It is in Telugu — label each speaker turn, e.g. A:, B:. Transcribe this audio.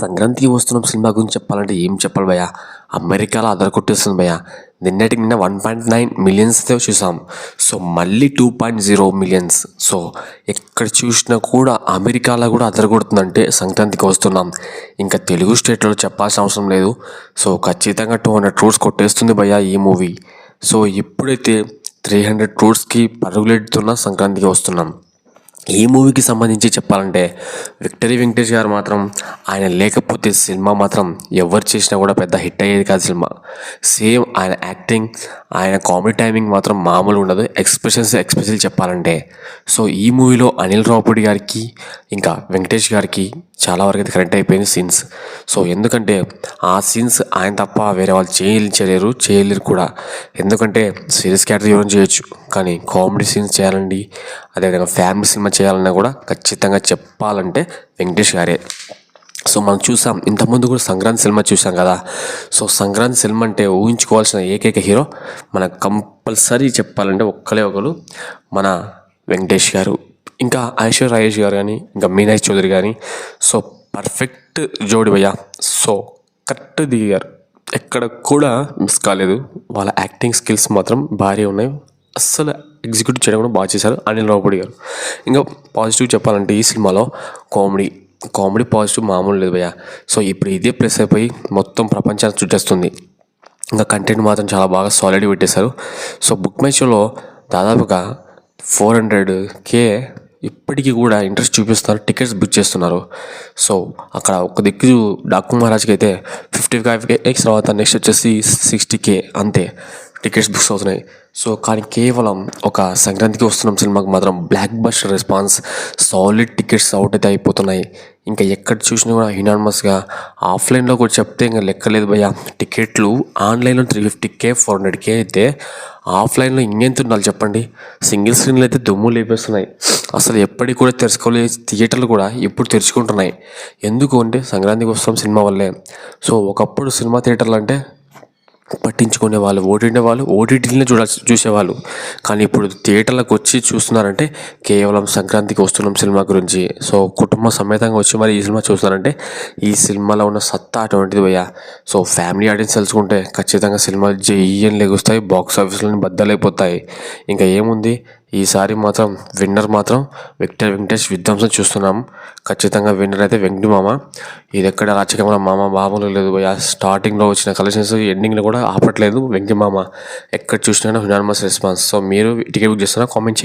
A: సంక్రాంతికి వస్తున్న సినిమా గురించి చెప్పాలంటే ఏం చెప్పాలి భయ్య? అమెరికాలో అదర కొట్టేస్తుంది భయ్య. నిన్నటికి నిన్న వన్ పాయింట్ నైన్ మిలియన్స్తో చూసాం. సో మళ్ళీ two point zero millions so ఎక్కడ చూసినా కూడా అమెరికాలో కూడా అదర కొడుతుందంటే సంక్రాంతికి వస్తున్నాం. ఇంకా తెలుగు స్టేట్లో చెప్పాల్సిన అవసరం లేదు. సో ఖచ్చితంగా టూ హండ్రెడ్ క్రోర్స్ కొట్టేస్తుంది భయ్య ఈ మూవీ. సో ఇప్పుడైతే త్రీ హండ్రెడ్ క్రోర్స్కి పరుగులెడుతున్న సంక్రాంతికి వస్తున్నాం. ఈ మూవీకి సంబంధించి చెప్పాలంటే విక్టరీ వెంకటేష్ గారు మాత్రం ఆయన లేకపోతే సినిమా మాత్రం ఎవరు చేసినా కూడా పెద్ద హిట్ అయ్యేది కాదు సినిమా. సేమ్ ఆయన యాక్టింగ్ ఆయన కామెడీ టైమింగ్ మాత్రం మామూలు ఉండదు. ఎక్స్ప్రెషన్స్ ఎక్స్ప్రెషన్ చెప్పాలంటే. సో ఈ మూవీలో అనిల్ రావుపూడి గారికి ఇంకా వెంకటేష్ గారికి చాలా వరకు అయితే కనెక్ట్ అయిపోయింది సీన్స్. సో ఎందుకంటే ఆ సీన్స్ ఆయన తప్ప వేరే వాళ్ళు చేయలేరు చేయలేరు కూడా. ఎందుకంటే సీరియస్ క్యారెక్టర్ ఎవరైనా చేయొచ్చు. కానీ కామెడీ సీన్స్ చేయాలండి. అదేవిధంగా ఫ్యామిలీ సినిమా చేయాలన్నా కూడా ఖచ్చితంగా చెప్పాలంటే వెంకటేష్ గారే. సో మనం చూసాం ఇంతకుముందు కూడా సంక్రాంతి సినిమా చూసాం కదా. సో సంక్రాంతి సినిమా అంటే ఊహించుకోవాల్సిన ఏకైక హీరో మన కంపల్సరీ చెప్పాలంటే ఒక్కలే ఒకరు మన వెంకటేష్ గారు. ఇంకా ఐశ్వర్ రాజేష్ గారు కానీ ఇంకా మీనాయ్ చౌదరి కానీ. సో పర్ఫెక్ట్ జోడి భయ్య. సో కరెక్ట్ దిగారు. ఎక్కడ కూడా మిస్ కాలేదు. వాళ్ళ యాక్టింగ్ స్కిల్స్ మాత్రం భారీ ఉన్నాయి. అస్సలు ఎగ్జిక్యూట్ చేయడం కూడా బాగా చేశారు. అనిల్ రావుపూడి గారు. ఇంకా పాజిటివ్ చెప్పాలంటే ఈ సినిమాలో కామెడీ కామెడీ పాజిటివ్ మామూలు లేదు భయ్య. సో ఇప్పుడు ఇదే ప్రెస్ అయిపోయి మొత్తం ప్రపంచాన్ని చుట్టేస్తుంది. ఇంకా కంటెంట్ మాత్రం చాలా బాగా సాలిడ్ పెట్టేశారు. సో బుక్ మై షోలో దాదాపుగా ఫోర్ హండ్రెడ్ కే ఇప్పటికీ కూడా ఇంట్రెస్ట్ చూపిస్తున్నారు టికెట్స్ బుక్ చేస్తున్నారు. సో అక్కడ ఒక దిక్కు డాకు మహారాజ్కి అయితే ఫిఫ్టీ ఫైవ్ కే ఎక్స్ తర్వాత నెక్స్ట్ వచ్చేసి సిక్స్టీ కే అంతే. టికెట్స్ బుక్స్ అవుతున్నాయి. సో కానీ కేవలం ఒక సంక్రాంతికి వస్తున్న సినిమాకి మాత్రం blockbuster response solid tickets out అయితే అయిపోతున్నాయి. ఇంకా ఎక్కడ చూసినా కూడా హినానమస్గా ఆఫ్లైన్లో కూడా చెప్తే ఇంకా లెక్కలేదు భయ్య. టికెట్లు ఆన్లైన్లో three fifty K four hundred K అయితే ఆఫ్లైన్లో ఇంకెంత ఉండాలి చెప్పండి? సింగిల్ స్క్రీన్లు అయితే దుమ్ము లేపేస్తున్నాయి. అసలు ఎప్పటికి కూడా తెరుచుకోలే థియేటర్లు కూడా ఇప్పుడు తెరుచుకుంటున్నాయి. ఎందుకు అంటే సంక్రాంతికి వస్తాం సినిమా వల్లే. సో ఒకప్పుడు సినిమా థియేటర్లు అంటే పట్టించుకునే వాళ్ళు ఓటీటీ వాళ్ళు ఓటీటీని చూడాల్సి చూసేవాళ్ళు. కానీ ఇప్పుడు థియేటర్లకు వచ్చి చూస్తున్నారంటే కేవలం సంక్రాంతికి వస్తున్నాం సినిమా గురించి. సో కుటుంబ సమేతంగా వచ్చి మరి ఈ సినిమా చూస్తున్నారంటే ఈ సినిమాలో ఉన్న సత్తా అటువంటిది భయ్య. సో ఫ్యామిలీ ఆడియన్స్ తెలుసుకుంటే ఖచ్చితంగా సినిమా జయ్యని లెగుస్తాయి బాక్స్ ఆఫీస్లో బద్దలైపోతాయి. ఇంకా ఏముంది? ఈసారి మాత్రం విన్నర్ మాత్రం విక్టర్ వెంకటేష్ విధ్వంసం చూస్తున్నాం. ఖచ్చితంగా విన్నర్ అయితే వెంకటి మామ. ఇది ఎక్కడ రాచకమల మామ మామూలు లేదు స్టార్టింగ్లో వచ్చిన కలెక్షన్స్ ఎండింగ్లో కూడా ఆపట్లేదు వెంకటి మామ. ఎక్కడ చూసినా హ్యునానమస్ రెస్పాన్స్ సో మీరు టికెట్ బుక్ చేస్తున్నా కామెంట్ చేయండి.